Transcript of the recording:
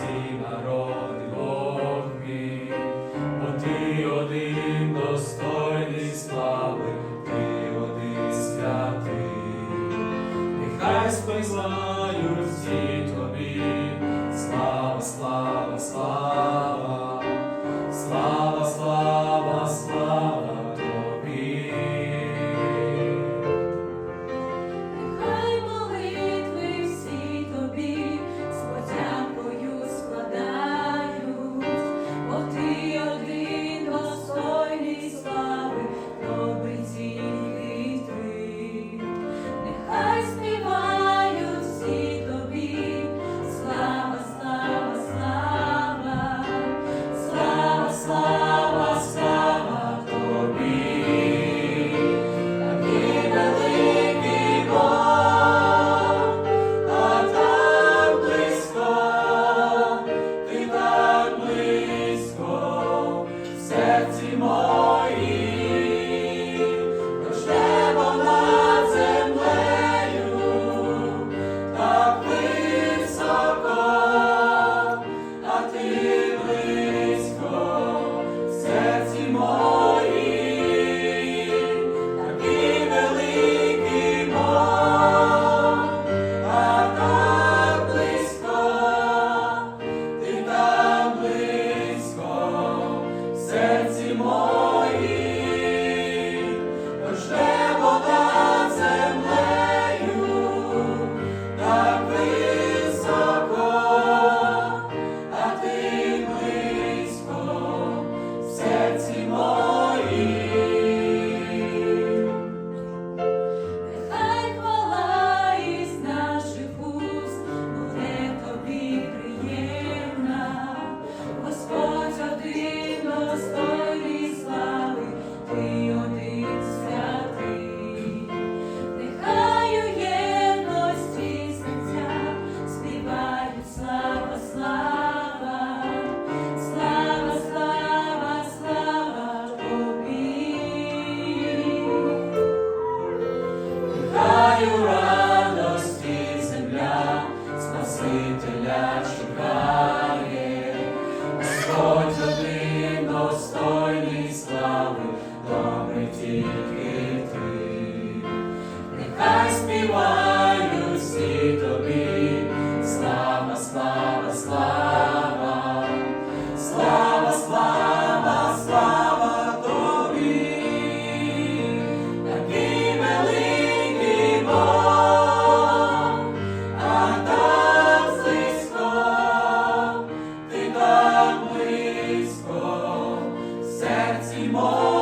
всі народи Бог мій, бо ти один достойний слави, ти один святий, нехай спизнають всі тобі, слава, слава, слава. співають всі тобі, слава, слава, слава, слава, слава, слава тобі, такий великий Бог, ти так близько, серці моє.